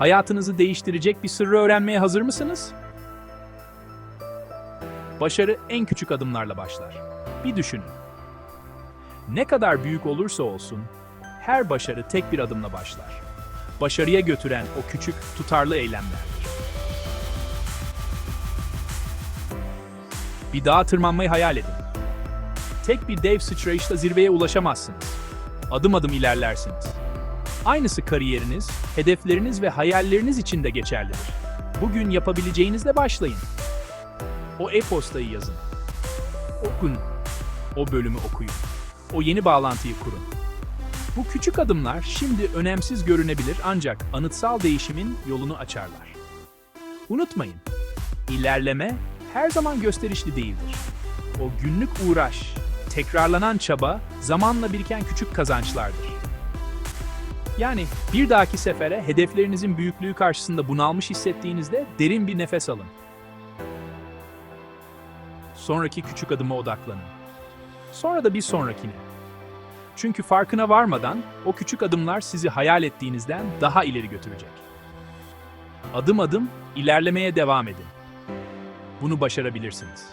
Hayatınızı değiştirecek bir sırrı öğrenmeye hazır mısınız? Başarı en küçük adımlarla başlar. Bir düşünün. Ne kadar büyük olursa olsun, her başarı tek bir adımla başlar. Başarıya götüren o küçük, tutarlı eylemlerdir. Bir dağa tırmanmayı hayal edin. Tek bir dev sıçrayışla zirveye ulaşamazsınız. Adım adım ilerlersiniz. Aynısı kariyeriniz, hedefleriniz ve hayalleriniz için de geçerlidir. Bugün yapabileceğinizle başlayın. O e-postayı yazın. Okun. O bölümü okuyun. O yeni bağlantıyı kurun. Bu küçük adımlar şimdi önemsiz görünebilir ancak anıtsal değişimin yolunu açarlar. Unutmayın, ilerleme her zaman gösterişli değildir. O günlük uğraş, tekrarlanan çaba zamanla biriken küçük kazançlardır. Yani bir dahaki sefere hedeflerinizin büyüklüğü karşısında bunalmış hissettiğinizde derin bir nefes alın. Sonraki küçük adıma odaklanın. Sonra da bir sonrakine. Çünkü farkına varmadan o küçük adımlar sizi hayal ettiğinizden daha ileri götürecek. Adım adım ilerlemeye devam edin. Bunu başarabilirsiniz.